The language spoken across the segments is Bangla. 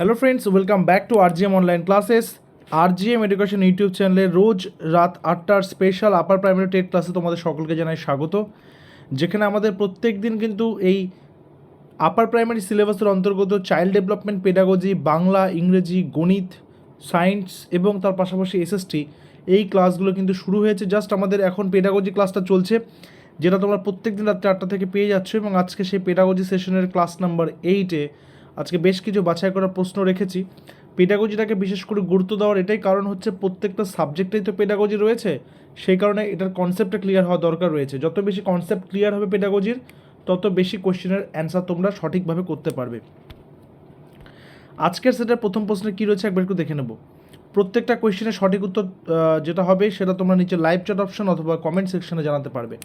Hello friends welcome back to RGM online classes RGM education YouTube চ্যানেলে রোজ রাত আটটার স্পেশাল আপার প্রাইমারি টেট ক্লাসে তোমাদের সকলকে জানাই স্বাগত। যেখানে আমাদের প্রত্যেক দিন কিন্তু এই আপার প্রাইমারি সিলেবাসের অন্তর্গত চাইল্ড ডেভেলপমেন্ট পেডাগজি বাংলা, ইংরেজি, গণিত সায়েন্স এবং তার পাশাপাশি এসএসটি এই ক্লাসগুলো কিন্তু শুরু হয়েছে। জাস্ট আমাদের এখন পেডাগজি ক্লাসটা চলছে, যেটা তোমরা প্রত্যেক দিন রাত্রে আটটা থেকে পেয়ে যাচ্ছ এবং আজকে সেই পেডাগজি সেশনের ক্লাস নাম্বার এইটে আজকে বেশ কিছু বাছাই করা প্রশ্ন রেখেছি। পেডাগজিটাকে বিশেষ করে গুরুত্ব দেওয়ার এটাই কারণ হচ্ছে প্রত্যেকটা সাবজেক্টেই তো পেডাগজি রয়েছে। সেই কারণে এটার কনসেপ্টটা ক্লিয়ার হওয়া দরকার রয়েছে। যত বেশি কনসেপ্ট ক্লিয়ার হবে পেডাগজির তত বেশি কোশ্চেনের অ্যান্সার তোমরা সঠিকভাবে করতে পারবে। আজকের সেটার প্রথম প্রশ্নে কী রয়েছে একবার একটু দেখে নেব। প্রত্যেকটা কোয়েশ্চেনের সঠিক উত্তর যেটা হবে সেটা তোমরা নিচে লাইভ চ্যাট অপশন অথবা কমেন্ট সেকশনে জানাতে পারবে।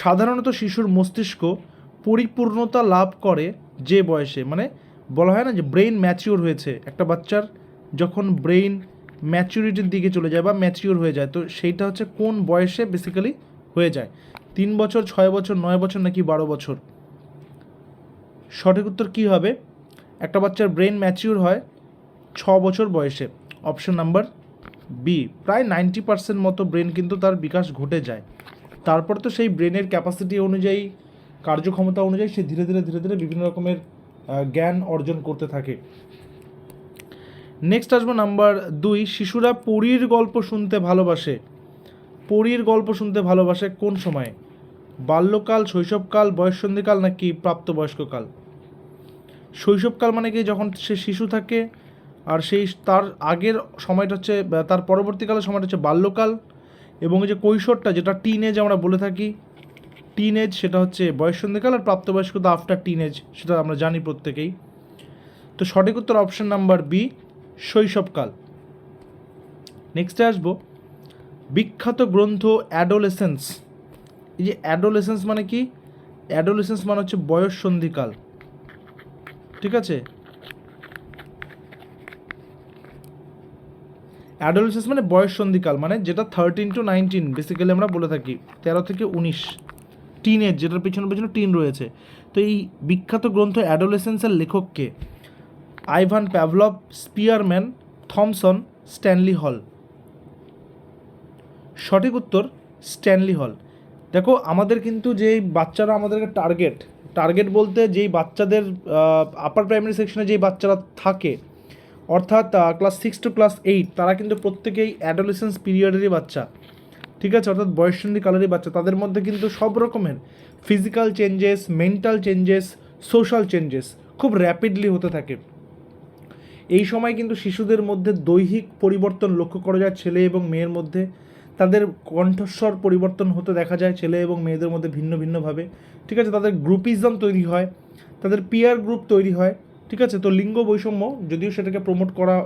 সাধারণত শিশুর মস্তিষ্ক পরিপূর্ণতা লাভ করে যে বয়সে মানে বলা হয় না যে ব্রেইন ম্যাচিওর হয়েছে। একটা বাচ্চার যখন ব্রেইন ম্যাচিউরিটির দিকে চলে যায় বা ম্যাচিওর হয়ে যায়, তো সেইটা হচ্ছে কোন বয়সে বেসিক্যালি হয়ে যায়। তিন বছর, ছয় বছর, নয় বছর নাকি বারো বছর? সঠিক উত্তর কী হবে? একটা বাচ্চার ব্রেন ম্যাচিওর হয় ছ বছর বয়সে। অপশন নাম্বার বি প্রায় নাইনটি পার্সেন্ট মতো ব্রেন কিন্তু তার বিকাশ ঘটে যায়। তারপর তো সেই ব্রেনের ক্যাপাসিটি অনুযায়ী কার্যক্ষমতা অনুযায়ী সে ধীরে ধীরে ধীরে ধীরে বিভিন্ন রকমের জ্ঞান অর্জন করতে থাকে। নেক্সট আসব নাম্বার দুই, শিশুরা পরীর গল্প শুনতে ভালোবাসে। পরীর গল্প শুনতে ভালোবাসে কোন সময়ে? বাল্যকাল, শৈশবকাল, বয়ঃসন্ধিকাল নাকি প্রাপ্তবয়স্ককাল? শৈশবকাল মানে কি যখন সে শিশু থাকে আর সেই তার আগের সময়টা হচ্ছে তার পরবর্তীকালের সময়টা হচ্ছে বাল্যকাল এবং এই যে কৈশোরটা যেটা টিন এজ আমরা বলে থাকি টিন এজ সেটা হচ্ছে বয়ঃসন্ধিকাল আর প্রাপ্তবয়স্কতা আফটার টিন এজ সেটা আমরা জানি প্রত্যেকেই। তো সঠিক উত্তর অপশন নাম্বার বি শৈশবকাল। নেক্সটে আসব। বিখ্যাত গ্রন্থ অ্যাডোলেসেন্স এই যে অ্যাডোলেসেন্স মানে কি? অ্যাডোলেসেন্স মানে হচ্ছে বয়স সন্ধিকাল ঠিক আছে? অ্যাডোলেসেন্স মানে বয়স সন্ধিকাল মানে যেটা থার্টিন টু নাইনটিন বেসিক্যালি আমরা বলে থাকি, তেরো থেকে উনিশ। টিনের, যেটার পিছনে পিছনে টিন রয়েছে। তো এই বিখ্যাত গ্রন্থ অ্যাডোলেসেন্সের লেখককে Ivan Pavlov, Spearman, Thomson, Stanley Hall. সঠিক উত্তর, স্ট্যানলি হল। দেখো, আমাদের কিন্তু যেই বাচ্চারা আমাদেরকে টার্গেট টার্গেট বলতে যেই বাচ্চাদের আপার প্রাইমারি সেকশনে যেই বাচ্চারা থাকে, অর্থাৎ class six to class eight তারা কিন্তু প্রত্যেকেই অ্যাডোলেসেন্স পিরিয়ডেরই বাচ্চা। ঠিক আছে? অর্থাৎ বয়সন্ধি কালেরই বাচ্চা। তাদের মধ্যে কিন্তু সব রকমের physical changes mental changes social changes খুব র্যাপিডলি হতে থাকে। এই সময় কিন্তু শিশুদের মধ্যে দৈহিক পরিবর্তন লক্ষ্য করা যায় ছেলে এবং মেয়ের মধ্যে। তাদের কণ্ঠস্বর পরিবর্তন হতে দেখা যায় ছেলে এবং মেয়েদের মধ্যে ভিন্ন ভিন্নভাবে। ঠিক আছে? তাদের গ্রুপিজম তৈরি হয়, তাদের পিয়ার গ্রুপ তৈরি হয় ঠিক আছে, তো লিঙ্গ বৈষম্য, যদিও সেটাকে প্রমোট করা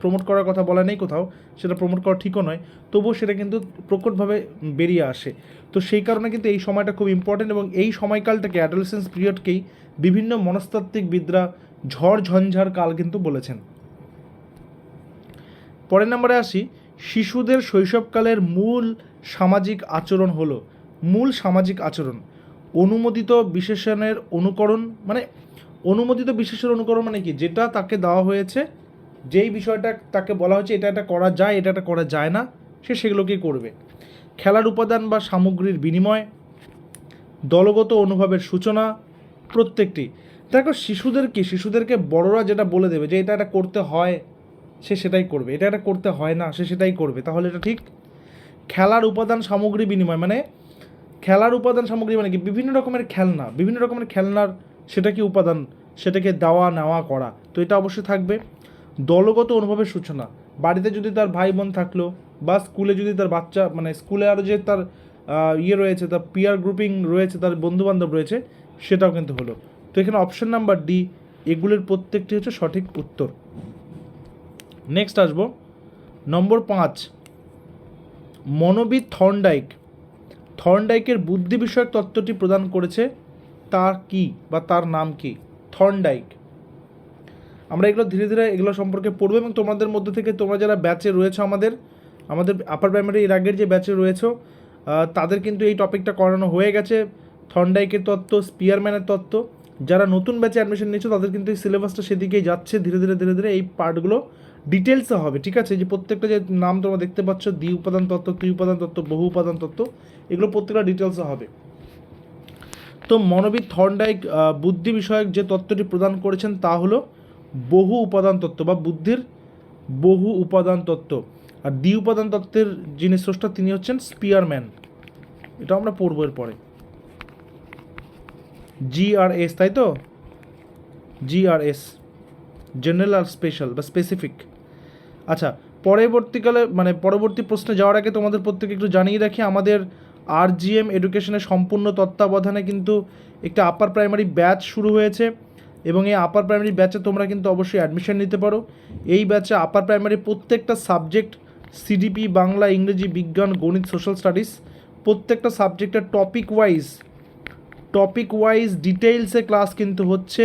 প্রমোট করার কথা বলা নেই কোথাও, সেটা প্রমোট করা ঠিকও নয়, তবুও সেটা কিন্তু প্রকটভাবে বেরিয়ে আসে। তো সেই কারণে কিন্তু এই সময়টা খুব ইম্পর্টেন্ট এবং এই সময়কালটাকে অ্যাডোলেসেন্স পিরিয়ডকেই বিভিন্ন মনস্তাত্ত্বিকবিদরা ঝড় ঝঞ্ঝার কাল কিন্তু বলেছেন। পরের নম্বরে আসি, শিশুদের শৈশবকালের মূল সামাজিক আচরণ হলো, মূল সামাজিক আচরণ, অনুমোদিত বিশেষণের অনুকরণ মানে অনুমোদিত বিশেষের অনুকরণ মানে কি? যেটা তাকে দেওয়া হয়েছে, যেই বিষয়টা তাকে বলা হয়েছে, এটা এটা করা যায়, এটা এটা করা যায় না, সে সেগুলোকেই করবে। খেলার উপাদান বা সামগ্রীর বিনিময়, দলগত অনুভবের সূচনা, প্রত্যেকটি। দেখো শিশুদেরকে শিশুদেরকে বড়রা যেটা বলে দেবে যে, এটা এটা করতে হয় সে সেটাই করবে। এটা এটা করতে হয় না সে সেটাই করবে। তাহলে এটা ঠিক? খেলার উপাদান, সামগ্রী বিনিময় মানে খেলার উপাদান, সামগ্রী মানে কি? বিভিন্ন রকমের খেলনা। বিভিন্ন রকমের খেলনার সেটা কি উপাদান? সেটাকে দেওয়া, নেওয়া, করা। তো এটা অবশ্যই থাকবে। দলগত অনুভবের সূচনা। বাড়িতে যদি তার ভাই বোন থাকল বা স্কুলে যদি তার বাচ্চা মানে স্কুলে আরও যে তার ইয়ে রয়েছে, তার পিয়ার গ্রুপিং রয়েছে, তার বন্ধুবান্ধব রয়েছে, সেটাও কিন্তু হলো। তো এখানে অপশন নাম্বার ডি এগুলোর প্রত্যেকটি হচ্ছে সঠিক উত্তর। নেক্সট আসব। নম্বর পাঁচ, মনোবিদ থর্নডাইক। থর্নডাইকের বুদ্ধি বিষয়ক তত্ত্বটি প্রদান করেছে তার কি বা তার নাম কি? থর্নডাইক। আমরা এগুলো ধীরে ধীরে এগুলো সম্পর্কে পড়ব এবং তোমাদের মধ্যে থেকে তোমরা যারা ব্যাচে রয়েছে আমাদের আমাদের আপার প্রাইমারি এর আগের যে ব্যাচে রয়েছে তাদের কিন্তু এই টপিকটা করানো হয়ে গেছে। থর্নডাইকের তত্ত্ব স্পিয়ারম্যানের তত্ত্ব। যারা নতুন ব্যাচে অ্যাডমিশন নিয়েছো, তাদের কিন্তু এই সিলেবাসটা সেদিকেই যাচ্ছে। ধীরে ধীরে ধীরে ধীরে এই পার্টগুলো ডিটেলসে হবে, ঠিক আছে? যে প্রত্যেকটা যে নাম তোমরা দেখতে পাচ্ছ, দ্বি উপাদান তত্ত্ব, ত্রি উপাদান তত্ত্ব, বহু উপাদান তত্ত্ব, এগুলো প্রত্যেকটা ডিটেলসে হবে। তো মনোবিদ থর্নডাইক বুদ্ধি বিষয়ক যে তত্ত্বটি প্রদান করেছেন তা হলো বহু উপাদান তত্ত্ব বা বুদ্ধির বহু উপাদান তত্ত্ব। আর দ্বি উপাদান তত্ত্বের যিনি স্রষ্টা তিনি হচ্ছেন স্পিয়ারম্যান। এটা আমরা পড়ব এর পরে জি আর এস, তাই তো? জি আর এস, জেনারেল আর স্পেশাল বা স্পেসিফিক। আচ্ছা পরবর্তীকালে মানে পরবর্তী প্রশ্নে যাওয়ার আগে তোমাদের প্রত্যেকে একটু জানিয়ে রাখি, আমাদের আর জিএম এডুকেশনের সম্পূর্ণ তত্ত্বাবধানে কিন্তু একটা আপার প্রাইমারি ব্যাচ শুরু হয়েছে এবং এই আপার প্রাইমারি ব্যাচে তোমরা কিন্তু অবশ্যই অ্যাডমিশন নিতে পারো। এই ব্যাচে আপার প্রাইমারি প্রত্যেকটা সাবজেক্ট সিডিপি বাংলা, ইংরেজি, বিজ্ঞান, গণিত সোশ্যাল স্টাডিজ প্রত্যেকটা সাবজেক্টের টপিক ওয়াইজ টপিক ওয়াইজ ডিটেইলসে ক্লাস কিন্তু হচ্ছে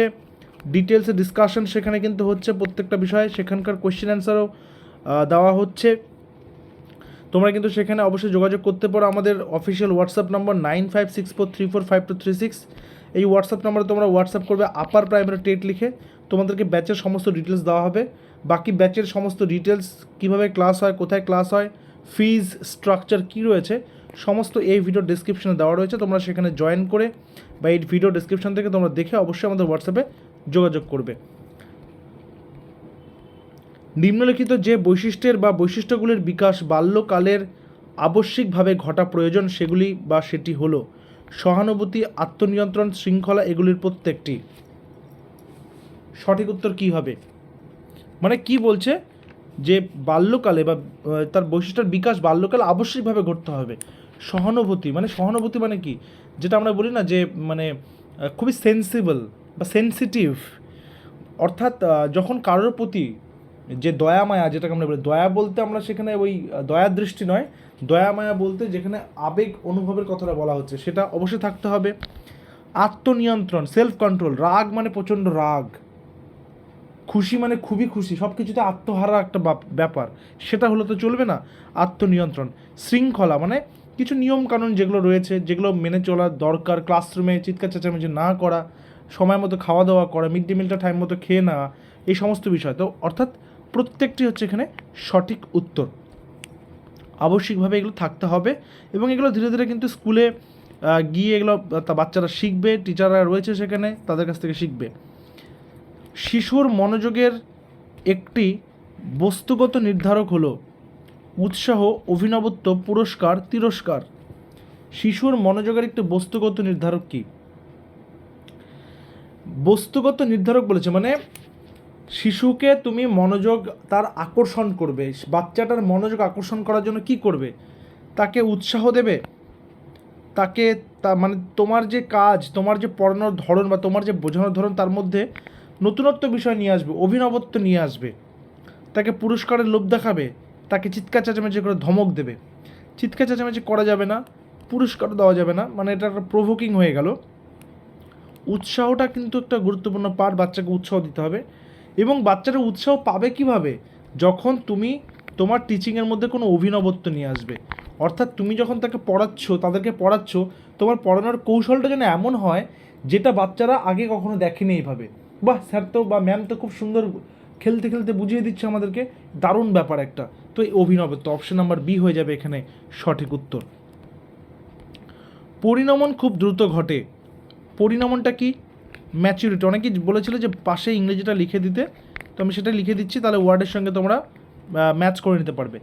ডিটেলসে ডিসকাশন সেখানে কিন্তু হচ্ছে প্রত্যেকটা বিষয়ে, সেখানকার কোয়েশ্চেন অ্যান্সারও দেওয়া হচ্ছে। তোমরা কিন্তু সেখানে অবশ্যই যোগাযোগ করতে পারো। আমাদের official WhatsApp number nine five six four three four five two three six এই হোয়াটসঅ্যাপ নম্বরে তোমরা হোয়াটসঅ্যাপ করবে আপার প্রাইমারি টেট লিখে। তোমাদেরকে ব্যাচের সমস্ত ডিটেলস দেওয়া হবে। বাকি ব্যাচের সমস্ত ডিটেলস কীভাবে ক্লাস হয়, কোথায় ক্লাস হয় ফিজ স্ট্রাকচার কী রয়েছে, সমস্ত এই ভিডিও ডিসক্রিপশনে দেওয়া রয়েছে। তোমরা সেখানে জয়েন করে বা এই ভিডিও ডিসক্রিপশন থেকে তোমরা দেখে অবশ্যই আমাদের হোয়াটসঅ্যাপে যোগাযোগ করবে। নিম্নলিখিত যে বৈশিষ্ট্যের বা বৈশিষ্ট্যগুলির বিকাশ বাল্যকালের আবশ্যিকভাবে ঘটা প্রয়োজন সেগুলি বা সেটি হলো সহানুভূতি, আত্মনিয়ন্ত্রণ শৃঙ্খলা এগুলির প্রত্যেকটি। সঠিক উত্তর কী হবে? মানে কি বলছে? যে বাল্যকালে বা তার বৈশিষ্ট্যের বিকাশ বাল্যকালে আবশ্যিকভাবে ঘটতে হবে। সহানুভূতি মানে সহানুভূতি মানে কি? যেটা আমরা বলি না যে মানে খুবই সেন্সিবল বা সেন্সিটিভ অর্থাৎ যখন কারোর প্রতি যে দয়া মায়া, যেটাকে আমরা বলি, দয়া বলতে আমরা সেখানে ওই দয়া দৃষ্টি নয়। দয়া মায়া বলতে যেখানে আবেগ অনুভবের কথাটা বলা হচ্ছে, সেটা অবশ্যই থাকতে হবে। আত্মনিয়ন্ত্রণ সেলফ কন্ট্রোল রাগ মানে প্রচণ্ড রাগ। খুশি মানে খুবই খুশি সব কিছুতে আত্মহারা একটা ব্যাপার। সেটা হলে তো চলবে না। আত্মনিয়ন্ত্রণ, শৃঙ্খলা মানে কিছু নিয়ম কানুন যেগুলো রয়েছে, যেগুলো মেনে চলা দরকার ক্লাসরুমে চিৎকার চেঁচামেচি না করা, সময় মতো খাওয়া দাওয়া করা মিড ডে মিলটা টাইম মতো খেয়ে নেওয়া, এই সমস্ত বিষয়। তো অর্থাৎ প্রত্যেকটি হচ্ছে এখানে সঠিক উত্তর। আবশ্যিকভাবে এগুলো থাকতে হবে এবং এগুলো ধীরে ধীরে কিন্তু স্কুলে গিয়ে এগুলো বাচ্চারা শিখবে, টিচাররা রয়েছে সেখানে, তাদের কাছ থেকে শিখবে। শিশুর মনোযোগের একটি বস্তুগত নির্ধারক হলো উৎসাহ, অভিনবত্ব, পুরস্কার, তিরস্কার। শিশুর মনোযোগের একটি বস্তুগত নির্ধারক কি? বস্তুগত নির্ধারক বলেছে মানে শিশুকে তুমি মনোযোগ তার আকর্ষণ করবে, বাচ্চাটার মনোযোগ আকর্ষণ করার জন্য কি করবে? তাকে উৎসাহ দেবে? তাকে তা মানে তোমার যে কাজ, তোমার যে পড়ানোর ধরন বা তোমার যে বোঝানোর ধরন তার মধ্যে নতুনত্ব বিষয় নিয়ে আসবে, অভিনবত্ব নিয়ে আসবে। তাকে পুরস্কারের লোভ দেখাবে, তাকে চিৎকার চেঁচামেচি করে ধমক দেবে। চিৎকার চেঁচামেচি করা যাবে না পুরস্কার দেওয়া যাবে না মানে এটা একটা প্রভোকিং হয়ে গেল। উৎসাহটা কিন্তু একটা গুরুত্বপূর্ণ পার্ট বাচ্চাকে উৎসাহ দিতে হবে। এবং বাচ্চারা উৎসাহ পাবে কীভাবে? যখন তুমি তোমার টিচিংয়ের মধ্যে কোনো অভিনবত্ব নিয়ে আসবে। অর্থাৎ তুমি যখন তাকে পড়াচ্ছ, তাদেরকে পড়াচ্ছ, তোমার পড়ানোর কৌশলটা যেন এমন হয়, যেটা বাচ্চারা আগে কখনো দেখেনি এইভাবে। বাহ, স্যার তো বা ম্যাম তো খুব সুন্দর খেলতে খেলতে বুঝিয়ে দিচ্ছে আমাদেরকে। দারুণ ব্যাপার একটা। তো এই অভিনবত্ব অপশন নাম্বার বি হয়ে যাবে এখানে সঠিক উত্তর। পরিণমন খুব দ্রুত ঘটে। পরিণমনটা কি? ম্যাচুরিটি অনেকেই বলেছিল যে পাশে ইংরেজিটা লিখে দিতে। তো আমি সেটা লিখে দিচ্ছি, তাহলে ওয়ার্ডের সঙ্গে তোমরা ম্যাচ করে নিতে পারবে।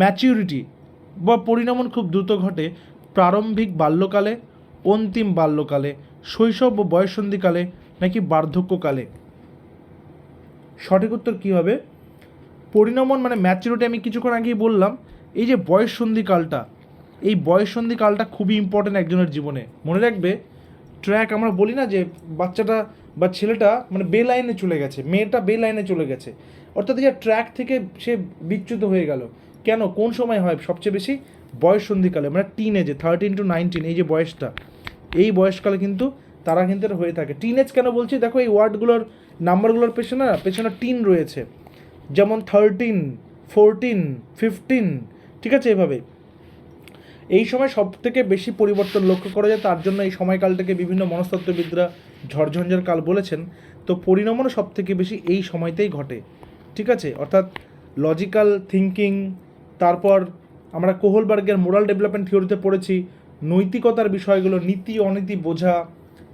ম্যাচিউরিটি বা পরিণমন খুব দ্রুত ঘটে প্রারম্ভিক বাল্যকালে, অন্তিম বাল্যকালে, শৈশব ও বয়ঃসন্ধিকালে নাকি বার্ধক্যকালে। সঠিক উত্তর কী হবে? পরিণমন মানে ম্যাচুরিটি আমি কিছুক্ষণ আগেই বললাম। এই যে বয়ঃসন্ধিকালটা, এই বয়ঃসন্ধিকালটা খুবই ইম্পর্ট্যান্ট একজনের জীবনে। মনে রাখবে ট্র্যাক আমরা বলি না যে বাচ্চাটা বা ছেলেটা মানে বে লাইনে চলে গেছে, মেয়েটা বে লাইনে চলে গেছে। অর্থাৎ যে ট্র্যাক থেকে সে বিচ্যুত হয়ে গেল। কেন? কোন সময় হয়? সবচেয়ে বেশি বয়স সন্ধিকালে মানে টিন এজে থার্টিন টু নাইনটিন এই যে বয়সটা। এই বয়সকালে কিন্তু তারা কিন্তু হয়ে থাকে। টিন এজ কেন বলছি? দেখো এই ওয়ার্ডগুলোর নাম্বারগুলোর পেছনে না, পেছনে টিন রয়েছে। যেমন থার্টিন ফোরটিন ফিফটিন ঠিক আছে এভাবে। এই সময় সব থেকে বেশি পরিবর্তন লক্ষ্য করা যায়, তার জন্য এই সময়কালটাকে বিভিন্ন মনস্তত্ত্ববিদরা ঝড়ঝঞ্ঝার কাল বলেছেন। তো পরিণামনও সব থেকে বেশি এই সময়তেই ঘটে। ঠিক আছে? অর্থাৎ লজিক্যাল থিঙ্কিং তারপর আমরা কোহলবার্গের মোরাল ডেভেলপমেন্ট থিওরিতে পড়েছি, নৈতিকতার বিষয়গুলো, নীতি, অনীতি বোঝা,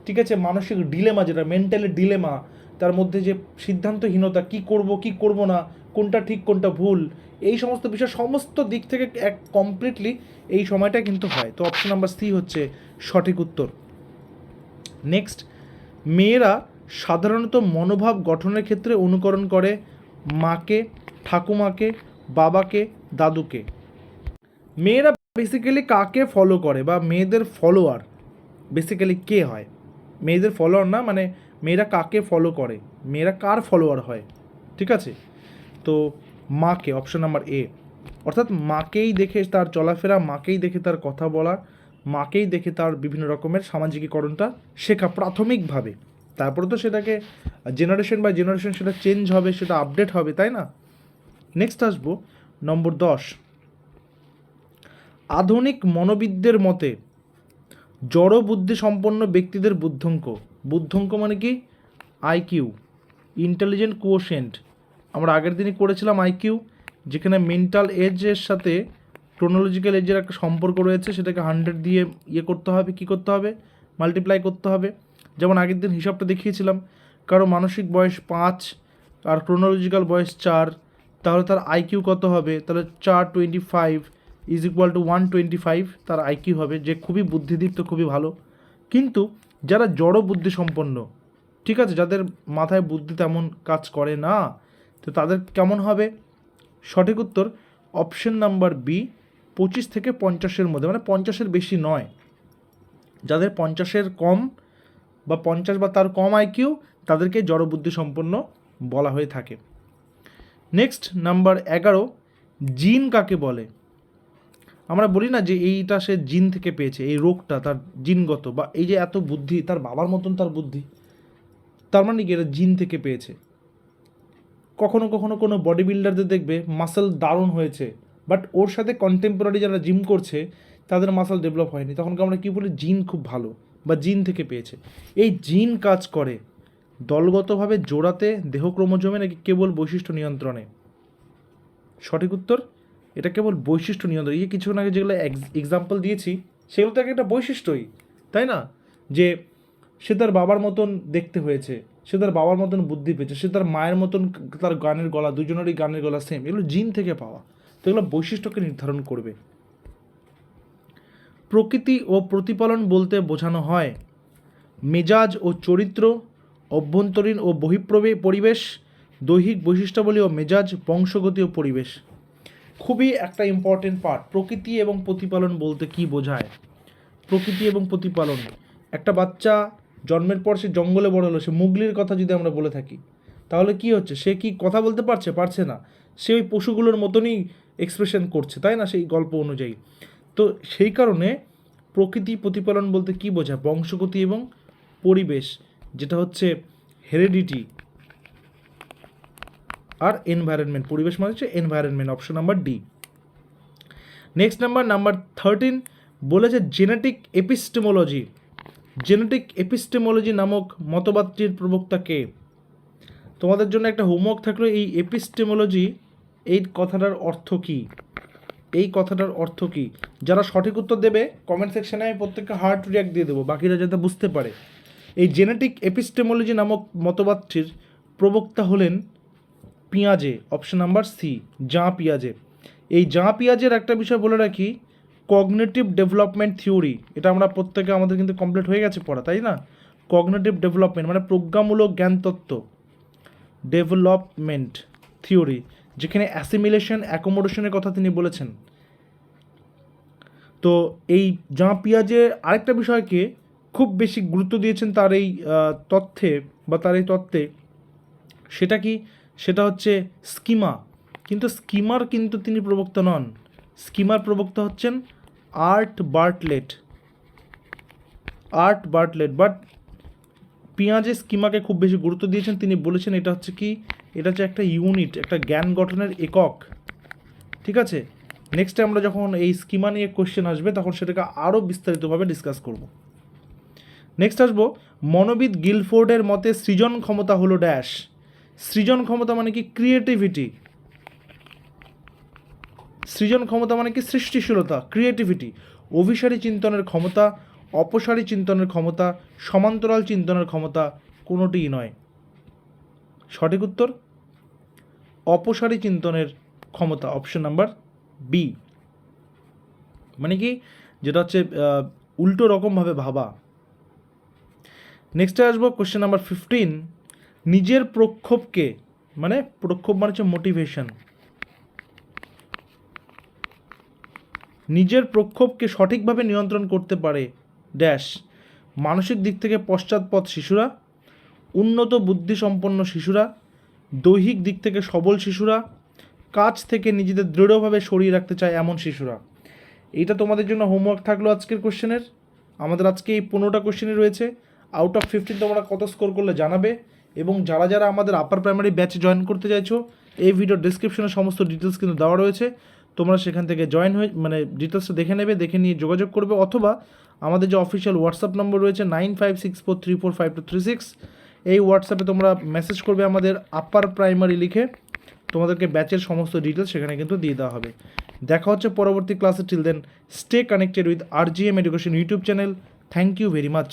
ঠিক আছে? মানসিক ডিলেমা যেটা মেন্টালি ডিলেমা তার মধ্যে যে সিদ্ধান্তহীনতা, কি করব কি করব না কোনটা ঠিক, কোনটা ভুল, এই সমস্ত বিষয় সমস্ত দিক থেকে এক কমপ্লিটলি এই সময়টা কিন্তু হয়। তো অপশন নাম্বার সি হচ্ছে সঠিক উত্তর। নেক্সট মেয়েরা সাধারণত মনোভাব গঠনের ক্ষেত্রে অনুকরণ করে মাকে, ঠাকুমাকে, বাবাকে, দাদুকে। মেয়েরা বেসিক্যালি কাকে ফলো করে বা মেয়েদের ফলোয়ার বেসিক্যালি কে হয়? মেয়েদের ফলোয়ার না মানে মেয়েরা কাকে ফলো করে? মেয়েরা কার ফলোয়ার হয়? ঠিক আছে? তো মাকে অপশন নাম্বার এ অর্থাৎ মাকেই দেখে তার চলাফেরা, মাকেই দেখে তার কথা বলা, মাকেই দেখে তার বিভিন্ন রকমের সামাজিকীকরণটা শেখা প্রাথমিকভাবে। তারপরে তো সেটাকে জেনারেশন বাই জেনারেশন সেটা চেঞ্জ হবে, সেটা আপডেট হবে, তাই না? নেক্সট আসব নম্বর দশ। আধুনিক মনোবিদদের মতে, জড় বুদ্ধি সম্পন্ন ব্যক্তিদের বুদ্ধঙ্ক। বুদ্ধঙ্ক মানে কি? আইকিউ ইন্টেলিজেন্ট কোশেন্ট আমরা আগের দিনই করেছিলাম আইকিউ যেখানে মেন্টাল এজের সাথে ক্রোনোলজিক্যাল এজের একটা সম্পর্ক রয়েছে, সেটাকে হান্ড্রেড দিয়ে ইয়ে করতে হবে, কি করতে হবে? মাল্টিপ্লাই করতে হবে। যেমন আগের দিন হিসাবটা দেখিয়েছিলাম, কারও মানসিক বয়স পাঁচ, আর ক্রোনোলজিক্যাল বয়স চার, তাহলে তার আইকিউ কত হবে? তাহলে চার twenty five is equal to one twenty five তার আইকিউ হবে, যে খুবই বুদ্ধিদীপ্ত, খুবই ভালো। কিন্তু যারা জড় বুদ্ধি সম্পন্ন ঠিক আছে? যাদের মাথায় বুদ্ধি তেমন কাজ করে না তো তাদের কেমন হবে? সঠিক উত্তর অপশন নাম্বার বি পঁচিশ থেকে পঞ্চাশের মধ্যে মানে পঞ্চাশের বেশি নয়। যাদের পঞ্চাশের কম বা পঞ্চাশ বা তার কম আইকিউ তাদেরকে জড়বুদ্ধি সম্পন্ন বলা হয়ে থাকে। নেক্সট নাম্বার এগারো, জিন কাকে বলে? আমরা বলি না যে এইটা সে জিন থেকে পেয়েছে, এই রোগটা তার জিনগত বা এই যে এত বুদ্ধি, তার বাবার মতন তার বুদ্ধি, তার মানে কি এটা জিন থেকে পেয়েছে। কখনো কখনো কোনো বডি বিল্ডারদের দেখবে মাসেল দারুণ হয়েছে বাট ওর সাথে কন্টেম্পোরারি যারা জিম করছে, তাদের মাসেল ডেভেলপ হয়নি। তখন আমরা কী বলি? জিন খুব ভালো, বা জিন থেকে পেয়েছে। এই জিন কাজ করে দলগতভাবে জোড়াতে দেহ ক্রোমোজোমে নাকি কেবল বৈশিষ্ট্য নিয়ন্ত্রণে। সঠিক উত্তর? এটা কেবল বৈশিষ্ট্য নিয়ন্ত্রণ। এই কিছুক্ষণ আগে যেগুলো এক্সাম্পল দিয়েছি, সেগুলো তো একটা বৈশিষ্ট্যই, তাই না? যে সে তার বাবার মতন দেখতে হয়েছে সে তার বাবার মতন বুদ্ধি পেয়েছে, সে তার মায়ের মতন তার গানের গলা, দুজনেরই গানের গলা সেম এগুলো জিন থেকে পাওয়া। তো এগুলো বৈশিষ্ট্যকে নির্ধারণ করবে। প্রকৃতি ও প্রতিপালন বলতে বোঝানো হয়, মেজাজ ও চরিত্র, অভ্যন্তরীণ ও বহিঃপ্রবে পরিবেশ, দৈহিক বৈশিষ্ট্যাবলী ও মেজাজ বংশগতি ও পরিবেশ। খুবই একটা ইম্পর্টেন্ট পার্ট প্রকৃতি এবং প্রতিপালন বলতে কি বোঝায়? প্রকৃতি এবং প্রতিপালন। একটা বাচ্চা জন্মের পর সে জঙ্গলে বড় হলো, সে মুগলির কথা যদি আমরা বলে থাকি, তাহলে কি হচ্ছে? সে কি কথা বলতে পারছে? পারছে না। সে ওই পশুগুলোর মতনই এক্সপ্রেশন করছে, তাই না? সেই গল্প অনুযায়ী। তো সেই কারণে প্রকৃতি প্রতিপালন বলতে কি বোঝায়? বংশগতি এবং পরিবেশ, যেটা হচ্ছে হেরিডিটি আর এনভায়রনমেন্ট পরিবেশ মানে হচ্ছে environment option number D next number number thirteen বলেছে জেনেটিক এপিস্টেমোলজি জেনেটিক এপিস্টেমোলজি নামক মতবাদটির প্রবক্তা কে? তোমাদের জন্য একটা হোমওয়ার্ক থাকল, এই এপিস্টেমোলজি, এই কথাটার অর্থ কী? এই কথাটার অর্থ কী? যারা সঠিক উত্তর দেবে কমেন্ট সেকশানে আমি প্রত্যেককে হার্ট রিয়াক্ট দিয়ে দেবো, বাকিরা যাতে বুঝতে পারে। এই জেনেটিক এপিস্টেমোলজি নামক মতবাদটির প্রবক্তা হলেন পিঁয়াজে অপশন নাম্বার সি জাঁ পিঁয়াজে। এই জাঁ পিঁয়াজের একটা বিষয় বলে রাখি কগনেটিভ ডেভেলপমেন্ট থিওরি এটা আমরা প্রত্যেকে আমাদের কিন্তু কমপ্লিট হয়ে গেছে পড়া, তাই না? কগনেটিভ ডেভেলপমেন্ট মানে প্রজ্ঞামূলক জ্ঞানতত্ত্ব ডেভেলপমেন্ট থিওরি যেখানে অ্যাসিমিলেশন অ্যাকোমোডেশনের কথা তিনি বলেছেন। তো এই জাঁ পিঁয়াজে আরেকটা বিষয়কে খুব বেশি গুরুত্ব দিয়েছেন তার এই তথ্যে বা তার এই তত্ত্বে, সেটা কি? সেটা হচ্ছে স্কিমা কিন্তু স্কিমার কিন্তু তিনি প্রবক্তা নন। স্কিমার প্রবক্তা হচ্ছেন Art Bartlett. Art Bartlett but পেঁয়াজে স্কিমাকে খুব বেশি গুরুত্ব দিয়েছেন তিনি। বলেছেন এটা হচ্ছে কি, এটা হচ্ছে একটা ইউনিট একটা জ্ঞান গঠনের একক। ঠিক আছে? নেক্সটে আমরা যখন এই স্কিমা নিয়ে কোশ্চেন আসবে, তখন সেটাকে আরও বিস্তারিতভাবে ডিসকাস করব। নেক্সট আসব, মনোবিদ গিলফোর্ডের মতে সৃজন ক্ষমতা হলো ড্যাশ সৃজন ক্ষমতা মানে কি? ক্রিয়েটিভিটি সৃজন ক্ষমতা মানে কি? সৃষ্টিশীলতা ক্রিয়েটিভিটি অভিসারী চিন্তনের ক্ষমতা, অপসারী চিন্তনের ক্ষমতা, সমান্তরাল চিন্তনের ক্ষমতা কোনোটিই নয়। সঠিক উত্তর? অপসারী চিন্তনের ক্ষমতা অপশন নাম্বার বি মানে কি? যেটা হচ্ছে উল্টো রকমভাবে ভাবা। নেক্সটে আসব কোশ্চেন নাম্বার ফিফটিন নিজের প্রক্ষোভকে মানে প্রক্ষোভ মানে হচ্ছে মোটিভেশন নিজের প্রক্ষোভকে সঠিকভাবে নিয়ন্ত্রণ করতে পারে, ড্যাশ। মানসিক দিক থেকে পশ্চাৎপদ শিশুরা, উন্নত বুদ্ধিসম্পন্ন শিশুরা, দৈহিক দিক থেকে সবল শিশুরা কাজ থেকে নিজেদের দৃঢ়ভাবে সরিয়ে রাখতে চায় এমন শিশুরা। এইটা তোমাদের জন্য হোমওয়ার্ক থাকল আজকের কোশ্চেনের আমাদের আজকে এই পনেরোটা কোশ্চেনই রয়েছে। আউট অফ ফিফটিন তোমরা কত স্কোর করলে জানাবে এবং যারা যারা আমাদের আপার প্রাইমারি ব্যাচে জয়েন করতে চাইছো, এই ভিডিও ডিসক্রিপশনে সমস্ত ডিটেলস কিন্তু দেওয়া রয়েছে। তোমরা সেখান থেকে জয়েন হয়ে মানে ডিটেলসটা দেখে নেবে, দেখে নিয়ে যোগাযোগ করবে, অথবা আমাদের যে অফিসিয়াল হোয়াটসঅ্যাপ নম্বর রয়েছে nine five six four three four five two three six এই হোয়াটসঅ্যাপে তোমরা মেসেজ করবে আমাদের আপার প্রাইমারি লিখে, তোমাদেরকে ব্যাচের সমস্ত ডিটেলস সেখানে কিন্তু দিয়ে দেওয়া হবে। দেখা হচ্ছে পরবর্তী ক্লাসে till then stay connected with R G M education YouTube channel thank you very much